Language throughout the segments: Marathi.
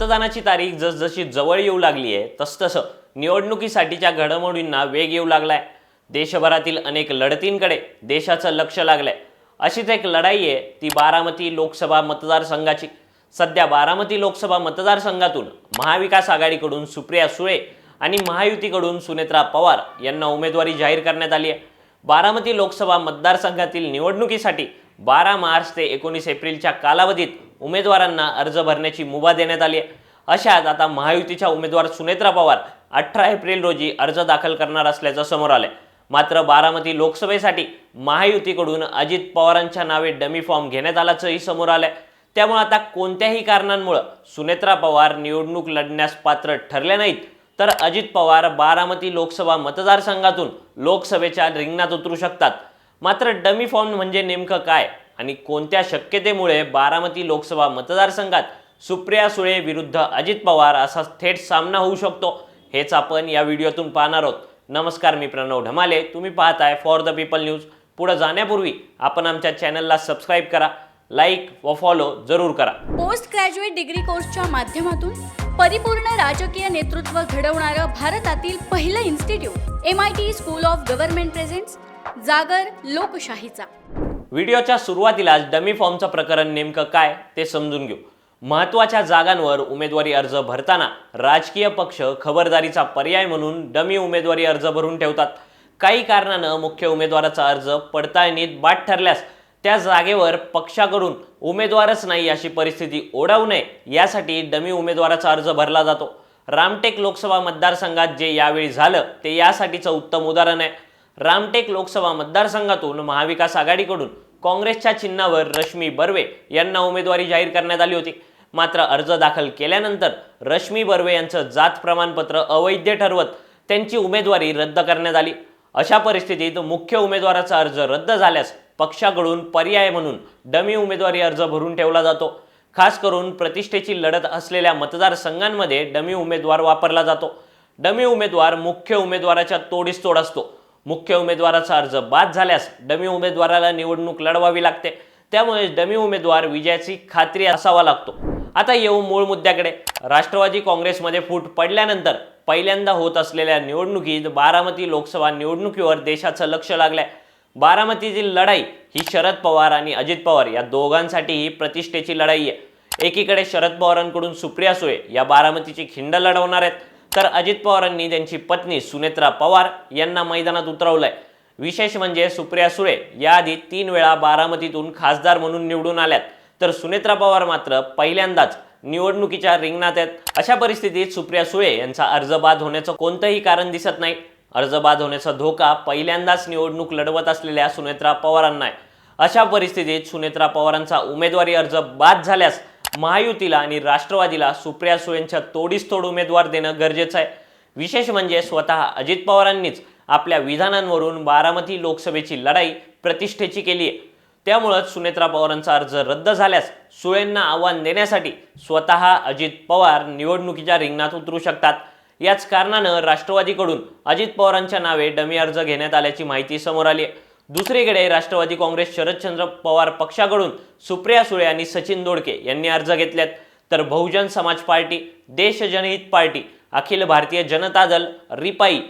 मतदानाची तारीख जसजशी जवळ येऊ लागली आहे तसतसं निवडणुकीसाठीच्या घडामोडींना वेग येऊ लागलाय. देशभरातील अनेक लढतींकडे देशाचं लक्ष लागलंय. अशीच एक लढाई आहे ती बारामती लोकसभा मतदारसंघाची. सध्या बारामती लोकसभा मतदारसंघातून महाविकास आघाडीकडून सुप्रिया सुळे आणि महायुतीकडून सुनेत्रा पवार यांना उमेदवारी जाहीर करण्यात आली आहे बारामती लोकसभा मतदारसंघातील निवडणुकीसाठी बारा मार्च ते एकोणीस एप्रिलच्या कालावधीत उमेदवारांना अर्ज भरण्याची मुभा देण्यात आली आहे. अशात आता महायुतीच्या उमेदवार सुनेत्रा पवार अठरा एप्रिल रोजी अर्ज दाखल करणार असल्याचं समोर आलंय. मात्र बारामती लोकसभेसाठी महायुतीकडून अजित पवारांच्या नावे डमी फॉर्म घेण्यात आल्याचंही समोर आलंय. त्यामुळे आता कोणत्याही कारणांमुळं सुनेत्रा पवार निवडणूक लढण्यास पात्र ठरले नाहीत. तर अजित पवार बारामती लोकसभा मतदारसंघातून लोकसभेच्या रिंगणात उतरू शकतात. मात्र डमी फॉर्म म्हणजे नेमकं काय? आणि कोणत्या शक्यतेमुळे बारामती लोकसभा मतदारसंघात सुप्रिया सुळे विरुद्ध अजित पवार असा थेट सामना होऊ शकतो हेच आपण या व्हिडिओतून पाहणार आहोत. नमस्कार मी प्रणव ढमाले. तुम्ही पाहताय फॉर द पीपल न्यूज पुढे जाण्यापूर्वी आपण आमच्या चॅनलला सबस्क्राईब करा लाईक व फॉलो जरूर करा. पोस्ट ग्रॅज्युएट डिग्री कोर्सच्या माध्यमातून परिपूर्ण राजकीय नेतृत्व घडवणारं भारतातील पहिलं institute M I T school of government presents जागर लोकशाहीचा. व्हिडिओच्या सुरुवातीलाच डमी फॉर्मचं प्रकरण नेमकं काय ते समजून घेऊ. महत्त्वाच्या जागांवर उमेदवारी अर्ज भरताना राजकीय पक्ष खबरदारीचा पर्याय म्हणून डमी उमेदवारी अर्ज भरून ठेवतात. काही कारणानं मुख्य उमेदवाराचा अर्ज पडताळणीत बाद ठरल्यास त्या जागेवर पक्षाकडून उमेदवारच नाही अशी परिस्थिती ओढवू नये यासाठी डमी उमेदवाराचा अर्ज भरला जातो. रामटेक लोकसभा मतदारसंघात जे यावेळी झालं ते यासाठीचं उत्तम उदाहरण आहे. रामटेक लोकसभा मतदारसंघातून महाविकास आघाडीकडून काँग्रेसच्या चिन्हावर रश्मी बर्वे यांना उमेदवारी जाहीर करण्यात आली होती. मात्र अर्ज दाखल केल्यानंतर रश्मी बर्वे यांचं जात प्रमाणपत्र अवैध ठरवत त्यांची उमेदवारी रद्द करण्यात आली. अशा परिस्थितीत मुख्य उमेदवाराचा अर्ज रद्द झाल्यास पक्षाकडून पर्याय म्हणून डमी उमेदवारी अर्ज भरून ठेवला जातो. खास करून प्रतिष्ठेची लढत असलेल्या मतदारसंघांमध्ये डमी उमेदवार वापरला जातो. डमी उमेदवार मुख्य उमेदवाराच्या तोडीस तोड असतो. मुख्य उमेदवाराचा अर्ज बाद झाल्यास डमी उमेदवाराला निवडणूक लढवावी लागते. त्यामुळे डमी उमेदवार विजयाची खात्री असावा लागतो. आता येऊ मूळ मुद्द्याकडे. राष्ट्रवादी काँग्रेसमध्ये फूट पडल्यानंतर पहिल्यांदा होत असलेल्या निवडणुकीत बारामती लोकसभा निवडणुकीवर देशाचं लक्ष लागलंय. बारामतीतील लढाई ही शरद पवार आणि अजित पवार या दोघांसाठीही प्रतिष्ठेची लढाई आहे. एकीकडे शरद पवारांकडून सुप्रिया सुळे या बारामतीची खिंड लढवणार आहेत. तर अजित पवारांनी त्यांची पत्नी सुनेत्रा पवार यांना मैदानात उतरवलंय. विशेष म्हणजे सुप्रिया सुळे याआधी तीन वेळा बारामतीतून खासदार म्हणून निवडून आल्यात. तर सुनेत्रा पवार मात्र पहिल्यांदाच निवडणुकीच्या रिंगणात आहेत. अशा परिस्थितीत सुप्रिया सुळे यांचा अर्ज बाद होण्याचं कोणतंही कारण दिसत नाही. अर्ज बाद होण्याचा धोका पहिल्यांदाच निवडणूक लढवत असलेल्या सुनेत्रा पवारांना आहे. अशा परिस्थितीत सुनेत्रा पवारांचा उमेदवारी अर्ज बाद झाल्यास महायुतीला आणि राष्ट्रवादीला सुप्रिया सुळेंच्या तोडीस तोड उमेदवार देणं गरजेचं आहे. विशेष म्हणजे स्वतः अजित पवारांनीच आपल्या विधानांवरून बारामती लोकसभेची लढाई प्रतिष्ठेची केली आहे. त्यामुळंच सुनेत्रा पवारांचा अर्ज रद्द झाल्यास सुळेंना आव्हान देण्यासाठी स्वतः अजित पवार निवडणुकीच्या रिंगणात उतरू शकतात. याच कारणानं राष्ट्रवादीकडून अजित पवारांच्या नावे डमी अर्ज घेण्यात आल्याची माहिती समोर आली आहे. दुसरीकडे राष्ट्रवादी काँग्रेस शरदचंद्र पवार पक्षाकडून सुप्रिया सुळे आणि सचिन दोडके यांनी अर्ज घेतल्यात. तर बहुजन समाज पार्टी देश जनहित पार्टी अखिल भारतीय जनता दल रिपाई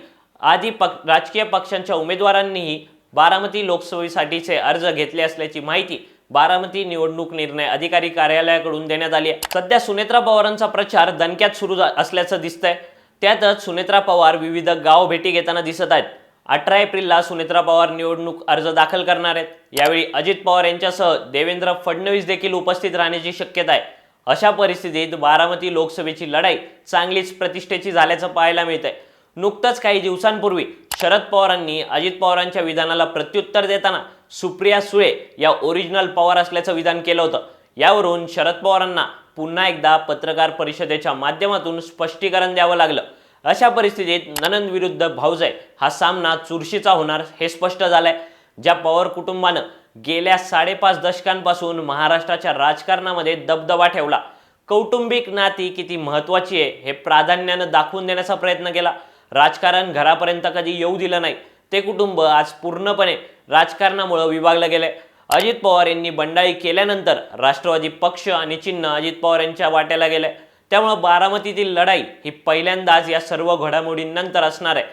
आदी पक राजकीय पक्षांच्या उमेदवारांनीही बारामती लोकसभेसाठीचे अर्ज घेतले असल्याची माहिती बारामती निवडणूक निर्णय अधिकारी कार्यालयाकडून देण्यात आली आहे. सध्या सुनेत्रा पवारांचा प्रचार दणक्यात सुरू झा- असल्याचं दिसतंय. त्यातच सुनेत्रा पवार विविध गाव भेटी घेताना दिसत आहेत. अठरा एप्रिलला सुनेत्रा पवार निवडणूक अर्ज दाखल करणार आहेत. यावेळी अजित पवार यांच्यासह देवेंद्र फडणवीस देखील उपस्थित राहण्याची शक्यता आहे. अशा परिस्थितीत बारामती लोकसभेची लढाई चांगलीच प्रतिष्ठेची झाल्याचं पाहायला मिळतंय. नुकतंच काही दिवसांपूर्वी शरद पवारांनी अजित पवारांच्या विधानाला प्रत्युत्तर देताना सुप्रिया सुळे या ओरिजिनल पवार असल्याचं विधान केलं होतं. यावरून शरद पवारांना पुन्हा एकदा पत्रकार परिषदेच्या माध्यमातून स्पष्टीकरण द्यावं लागलं. अशा परिस्थितीत ननंद विरुद्ध भाऊजाय हा सामना चुरशीचा होणार हे स्पष्ट झालंय. ज्या पवार कुटुंबानं गेल्या साडेपाच दशकांपासून महाराष्ट्राच्या राजकारणामध्ये दबदबा ठेवला. कौटुंबिक नाती किती महत्वाची आहे हे प्राधान्यानं दाखवून देण्याचा प्रयत्न केला. राजकारण घरापर्यंत कधी येऊ दिलं नाही. ते कुटुंब आज पूर्णपणे राजकारणामुळं विभागलं गेलंय. अजित पवार यांनी बंडाळी केल्यानंतर राष्ट्रवादी पक्ष आणि चिन्ह अजित पवार यांच्या वाट्याला गेलं त्यामुळं बारामतीतील लढाई ही पहिल्यांदाच या सर्व घडामोडींनंतर असणार आहे.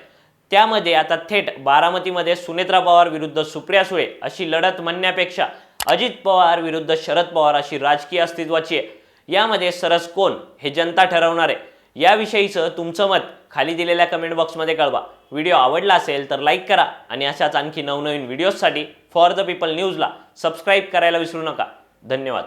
त्यामध्ये आता थेट बारामतीमध्ये सुनेत्रा पवार विरुद्ध सुप्रिया सुळे अशी लढत म्हणण्यापेक्षा अजित पवार विरुद्ध शरद पवार अशी राजकीय अस्तित्वाची आहे. यामध्ये सरस कोण हे जनता ठरवणार आहे. याविषयीचं तुमचं मत खाली दिलेल्या कमेंट बॉक्समध्ये कळवा. व्हिडिओ आवडला असेल तर लाईक करा आणि अशाच आणखी नवनवीन व्हिडिओजसाठी फॉर द पीपल न्यूजला सबस्क्राईब करायला विसरू नका. धन्यवाद.